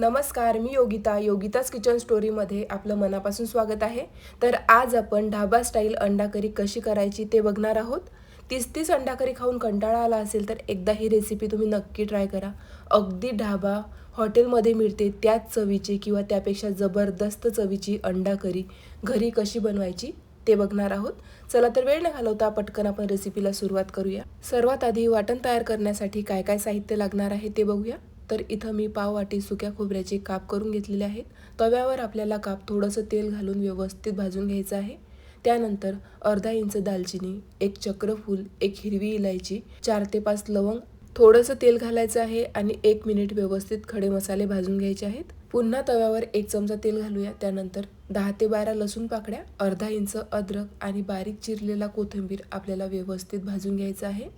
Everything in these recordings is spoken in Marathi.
नमस्कार मी योगिता योगिताच किचन स्टोरीमध्ये आपलं मनापासून स्वागत आहे. तर आज आपण ढाबा स्टाईल अंडा करी कशी करायची ते बघणार आहोत. तीस तीस अंडा करी खाऊन कंटाळा आला असेल तर एकदा ही रेसिपी तुम्ही नक्की ट्राय करा. अगदी ढाबा हॉटेलमध्ये मिळते त्याच चवीची किंवा त्यापेक्षा जबरदस्त चवीची अंडा करी घरी कशी बनवायची ते बघणार आहोत. चला तर वेळ न घालवता पटकन आपण रेसिपीला सुरुवात करूया. सर्वात आधी वाटण तयार करण्यासाठी काय काय साहित्य लागणार आहे ते बघूया. तर इथं मी पाव वाटी सुक्या खोबऱ्याचे काप करून घेतलेले आहेत. तव्यावर आपल्याला काप थोडंसं तेल घालून व्यवस्थित भाजून घ्यायचं आहे. त्यानंतर अर्धा इंच दालचिनी एक चक्रफूल एक हिरवी इलायची चार ते पाच लवंग थोडंसं तेल घालायचं आहे आणि एक मिनिट व्यवस्थित खडे मसाले भाजून घ्यायचे आहेत. पुन्हा तव्यावर एक चमचा तेल घालूया. त्यानंतर दहा ते बारा लसूण पाकड्या अर्धा इंच अद्रक आणि बारीक चिरलेला कोथिंबीर आपल्याला व्यवस्थित भाजून घ्यायचं आहे.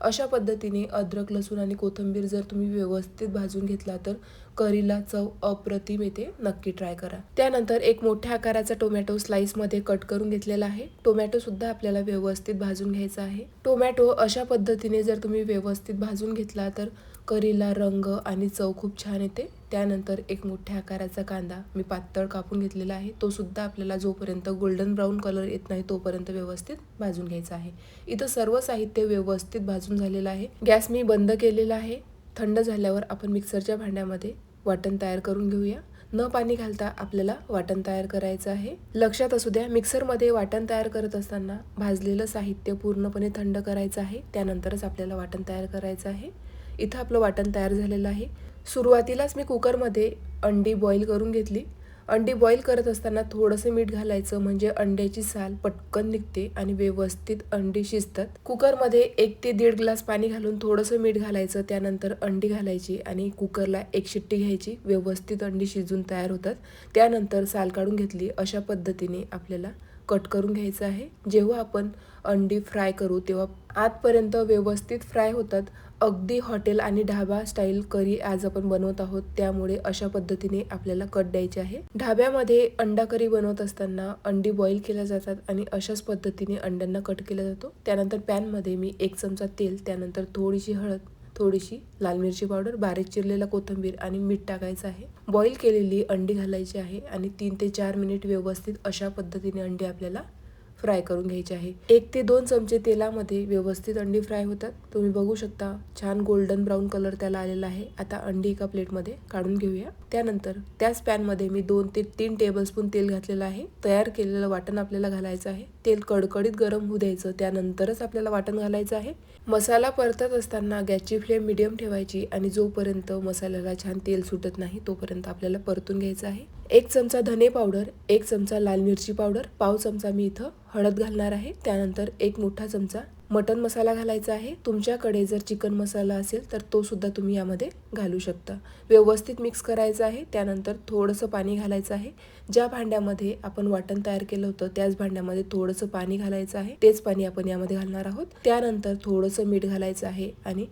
अशा पद्धतीने अद्रक लसूण आणि कोथिंबीर जर तुम्ही व्यवस्थित भाजून घेतला तर करीला चव अप्रतिम येते. नक्की ट्राय करा. त्यानंतर एक मोठ्या आकाराचा टोमॅटो स्लाईसमध्ये कट करून घेतलेला आहे. टोमॅटो सुद्धा आपल्याला व्यवस्थित भाजून घ्यायचा आहे. टोमॅटो अशा पद्धतीने जर तुम्ही व्यवस्थित भाजून घेतला तर करीला रंग आणि चव खूप छान येते. त्यानंतर एक मोठ्या आकाराचा कांदा मी पातळ कापून घेतलेला आहे. तो सुद्धा आपल्याला जोपर्यंत गोल्डन ब्राऊन कलर येत नाही तोपर्यंत व्यवस्थित भाजून घ्यायचा आहे. इथं सर्व साहित्य व्यवस्थित भाजून झालेलं आहे. गॅस मी बंद केलेला आहे. थंड झाल्यावर आपण मिक्सरच्या भांड्यामध्ये वाटण तयार करून घेऊया. न पाणी घालता आपल्याला वाटण तयार करायचं आहे. लक्षात असू द्या मिक्सरमध्ये वाटण तयार करत असताना भाजलेलं साहित्य पूर्णपणे थंड करायचं आहे. त्यानंतरच आपल्याला वाटण तयार करायचं आहे. इथं आपलं वाटण तयार झालेलं आहे. सुरुवातीलाच मी कुकरमध्ये अंडी बॉईल करून घेतली. अंडी बॉईल करत असताना थोडंसं मीठ घालायचं म्हणजे अंड्याची साल पटकन निघते आणि व्यवस्थित अंडी शिजतात. कुकरमध्ये एक ते दीड ग्लास पाणी घालून थोडंसं मीठ घालायचं त्यानंतर अंडी घालायची आणि कुकरला एक शिट्टी घ्यायची. व्यवस्थित अंडी शिजून तयार होतात. त्यानंतर साल काढून घेतली. अशा पद्धतीने आपल्याला कट करून घ्यायचं आहे. जेव्हा आपण अंडी फ्राय करू तेव्हा आतपर्यंत व्यवस्थित फ्राय होतात. अगदी हॉटेल आणि ढाबा स्टाईल करी आज आपण बनवत आहोत. त्यामुळे अशा पद्धतीने आपल्याला कट द्यायचे आहे. ढाब्यामध्ये अंडा करी बनवत असताना अंडी बॉईल केल्या जातात आणि अशाच पद्धतीने अंड्यांना कट केला जातो. त्यानंतर पॅनमध्ये मी एक चमचा तेल त्यानंतर थोडीशी हळद थोडीशी लाल मिरची पावडर बारीक चिरलेला कोथिंबीर आणि मीठ टाकायचं आहे. बॉईल केलेली अंडी घालायची आहे आणि तीन ते चार मिनिट व्यवस्थित अशा पद्धतीने अंडी आपल्याला फ्राय करून घ्यायचे आहे. एक ते दोन चमचे तेलामध्ये व्यवस्थित अंडी फ्राय होतात. तुम्ही बघू शकता छान गोल्डन ब्राऊन कलर त्याला आलेला आहे. आता अंडी एका प्लेटमध्ये काढून घेऊया. त्यानंतर त्याच पॅनमध्ये मी दोन ते तीन टेबलस्पून तेल घातलेलं आहे. तयार केलेलं वाटण आपल्याला घालायचं आहे. तेल कडकडीत गरम होऊ द्यायचं. त्यानंतरच आपल्याला वाटण घालायचं आहे. मसाला परतत असताना गॅसची फ्लेम मिडियम ठेवायची आणि जोपर्यंत मसाल्याला छान तेल सुटत नाही तोपर्यंत आपल्याला परतून घ्यायचं आहे. एक चमचा धने पावडर एक चमचा लाल मिरची पावडर पाव चमचा मी इथं हळद घालणार आहे. त्यानंतर एक मोठा चमचा मटन मसाला घालायचा आहे. तुमच्याकडे जर चिकन मसाला असेल तर तो सुद्धा तुम्ही यामध्ये घालू शकता. व्यवस्थित मिक्स करायचं आहे. त्यानंतर थोडंसं पाणी घालायचं आहे. ज्या भांड्यामध्ये आपण वाटण तयार केलं होतं त्याच भांड्यामध्ये थोडंसं पाणी घालायचं आहे. तेच पाणी आपण यामध्ये घालणार आहोत. त्यानंतर थोडंसं मीठ घालायचं आहे आणि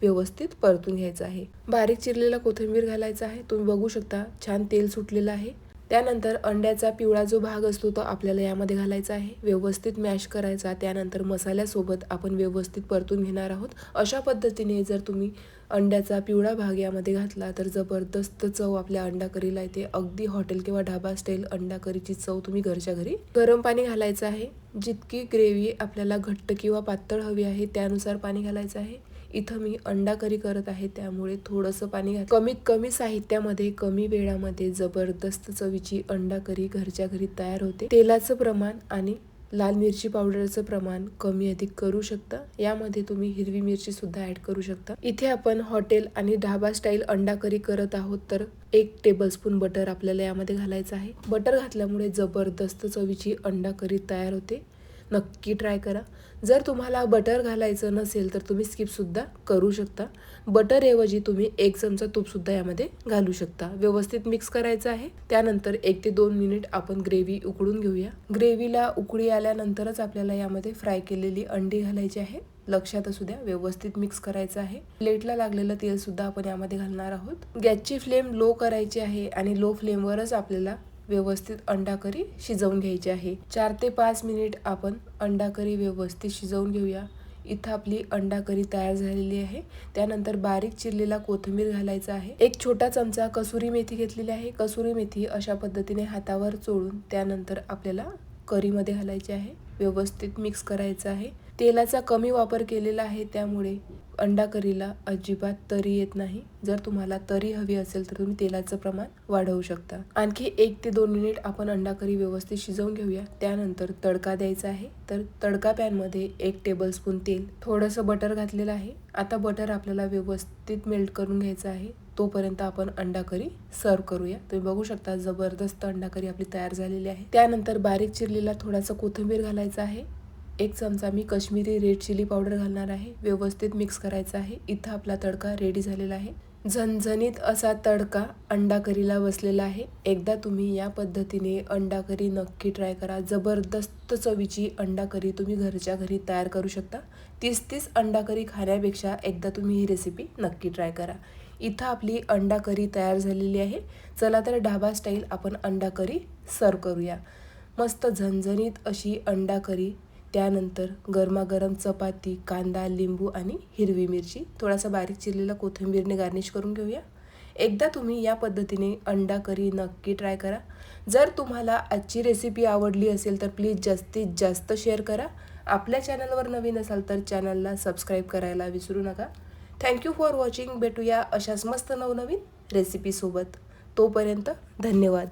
व्यवस्थित परतून घ्यायचं आहे. बारीक चिरलेला कोथिंबीर घालायचा आहे. तुम्ही बघू शकता छान तेल सुटलेलं आहे. त्यानंतर अंड्याचा पिवळा जो भाग असतो तो आपल्याला यामध्ये घालायचा आहे. व्यवस्थित मॅश करायचा. त्यानंतर मसाल्यासोबत आपण व्यवस्थित परतून घेणार आहोत. अशा पद्धतीने जर तुम्ही अंड्याचा पिवळा भाग यामध्ये घातला तर जबरदस्त चव आपल्या अंडा करीला येते. अगदी हॉटेल किंवा ढाबा स्टाईल अंडा करीची चव तुम्ही घरच्या घरी गरम पाणी घालायचं आहे. जितकी ग्रेव्ही आपल्याला घट्ट किंवा पातळ हवी आहे त्यानुसार पाणी घालायचं आहे. इथं मी अंडा करी करत आहे त्यामुळे थोडंसं पाणी घाल कमीत कमी साहित्यामध्ये कमी वेळामध्ये जबरदस्त चवीची अंडा करी घरच्या घरी तयार होते. तेलाचं प्रमाण आणि लाल मिरची पावडरचं प्रमाण कमी अधिक करू शकता. यामध्ये तुम्ही हिरवी मिरची सुद्धा ऍड करू शकता. इथे आपण हॉटेल आणि ढाबा स्टाईल अंडा करी करत आहोत तर एक टेबलस्पून बटर आपल्याला यामध्ये घालायचं आहे. बटर घातल्यामुळे जबरदस्त चवीची अंडा करी तयार होते. नक्की ट्राय करा. जर तुम्हाला बटर घालायचं नसेल तर तुम्ही स्किपसुद्धा करू शकता. बटरऐवजी तुम्ही एक चमचा तूपसुद्धा यामध्ये घालू शकता. व्यवस्थित मिक्स करायचं आहे. त्यानंतर एक ते दोन मिनिट आपण ग्रेव्ही उकळून घेऊया. ग्रेव्हीला उकळी आल्यानंतरच आपल्याला यामध्ये फ्राय केलेली अंडी घालायची आहे. लक्षात असू द्या व्यवस्थित मिक्स करायचं आहे. प्लेटला लागलेलं तेल सुद्धा आपण यामध्ये घालणार आहोत. गॅसची फ्लेम लो करायची आहे आणि लो फ्लेमवरच आपल्याला व्यवस्थित अंडा करी शिजवून घ्यायची आहे. चार ते पाच मिनिट आपण अंडा करी व्यवस्थित शिजवून घेऊया. इथं आपली अंडा करी तयार झालेली आहे. त्यानंतर बारीक चिरलेला कोथिंबीर घालायचा आहे. एक छोटा चमचा कसुरी मेथी घेतलेली आहे. कसुरी मेथी अशा पद्धतीने हातावर चोळून त्यानंतर आपल्याला करीमध्ये घालायची आहे. व्यवस्थित मिक्स करायचं आहे. तेलाचा कमी वापर केलेला आहे त्यामुळे अंडा करीला अजिबात तरी येत नाही. जर तुम्हाला तरी हवी असेल तर तुम्ही तेलाचं प्रमाण वाढवू शकता. आणखी एक ते दोन मिनिट आपण अंडा करी व्यवस्थित शिजवून घेऊया. त्यानंतर तडका द्यायचा आहे. तर तडका पॅनमध्ये एक टेबलस्पून तेल थोडंसं बटर घातलेलं आहे. आता बटर आपल्याला व्यवस्थित मेल्ट करून घ्यायचं आहे. तोपर्यंत आपण अंडा करी सर्व करूया. तुम्ही बघू शकता जबरदस्त अंडा करी आपली तयार झालेली आहे. त्यानंतर बारीक चिरलेला थोडासा कोथिंबीर घालायचा आहे. एक चमचा मी कश्मीरी रेड चिली पावडर घालणार आहे. व्यवस्थित मिक्स करायचा आहे. इथं आपला तडका रेडी झालेला आहे. झणझणीत असा तडका अंडा करीला बसलेला आहे. एकदा तुम्ही या पद्धतीने अंडा करी नक्की ट्राय करा. जबरदस्त चवीची अंडा करी तुम्ही घरच्या घरी तयार करू शकता. तीस तीस अंडा करी खाण्यापेक्षा एकदा तुम्ही ही रेसिपी नक्की ट्राय करा. इथं आपली अंडा करी तयार झालेली आहे. चला तर ढाबा स्टाईल आपण अंडा करी सर्व करूया. मस्त झणझणीत अशी अंडा करी त्यानंतर गरमागरम चपाती कांदा लिंबू आणि हिरवी मिरची. थोडासा बारीक चिरलेला कोथिंबीरने गार्निश करून घेऊया. एकदा तुम्ही या पद्धतीने अंडा करी नक्की ट्राय करा. जर तुम्हाला आजची रेसिपी आवडली असेल तर प्लीज जास्तीत जास्त शेअर करा. आपल्या चॅनलवर नवीन असाल तर चॅनलला सबस्क्राईब करायला विसरू नका. थँक्यू फॉर वॉचिंग भेटूया अशाच मस्त नवनवीन रेसिपीसोबत तोपर्यंत धन्यवाद.